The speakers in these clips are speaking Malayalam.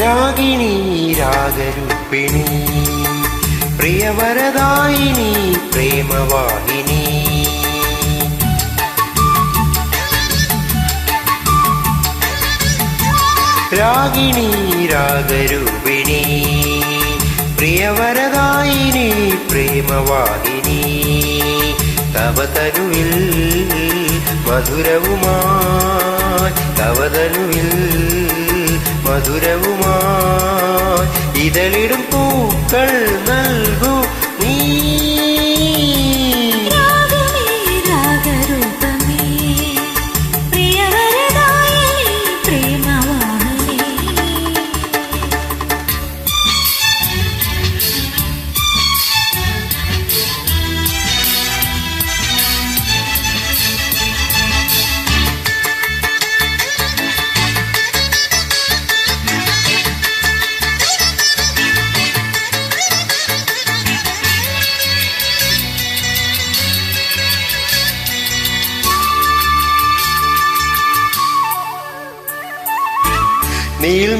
രാഗിണി രാഗരൂപിണി പ്രിയവരദായിനി പ്രേമവാഹിനി. രാഗിണി രാഗരൂപിണി പ്രിയവരദായിനി പ്രേമവാഹിനി. തവതരുവിൽ മധുരവുമാ തവതരുവിൽ മധുരവു പൂക്കൾ നൽകൂ നീ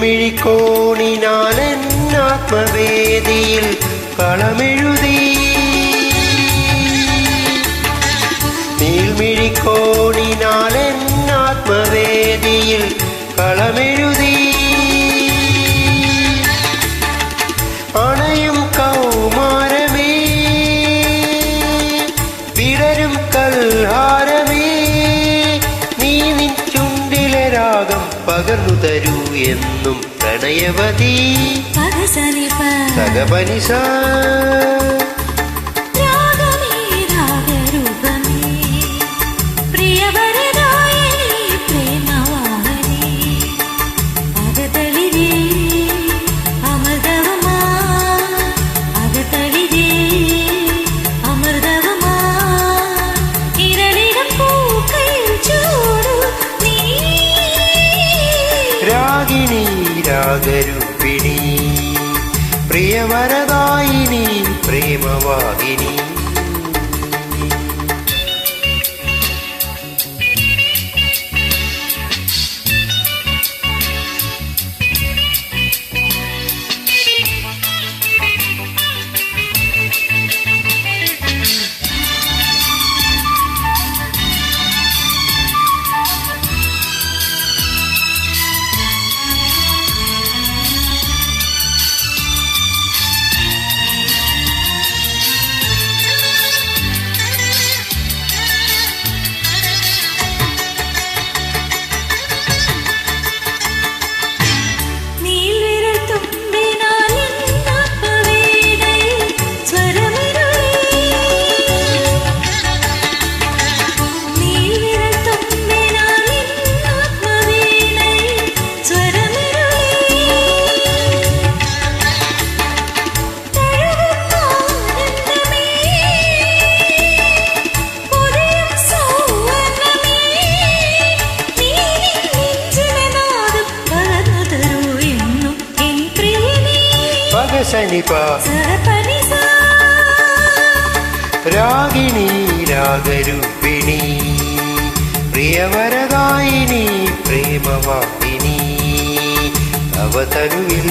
விழிமிழிக்கோணினால் என் ஆத்மவேதியில் களமெழுதி. நீள்மிழிக்கோணினால் என் ஆத்மவேதியில் களமெழுதி. പകർന്നു തരൂ എന്നും പ്രണയവതി സഗപനിസ രാഗരൂപിണി പ്രിയവരദായിനി പ്രേമവാഹിനി സരപനിസ. രാഗിണി രാഗരൂപിണി പ്രിയവരദായിനി പ്രേമവാദിനി. അവതരുവിൽ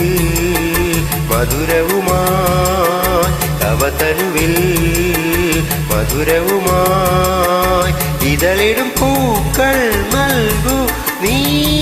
മധുരവുമാ അവതരുവിൽ മധുരവുമായി. ഇതളിടും പൂക്കൾ നൽകൂ നീ.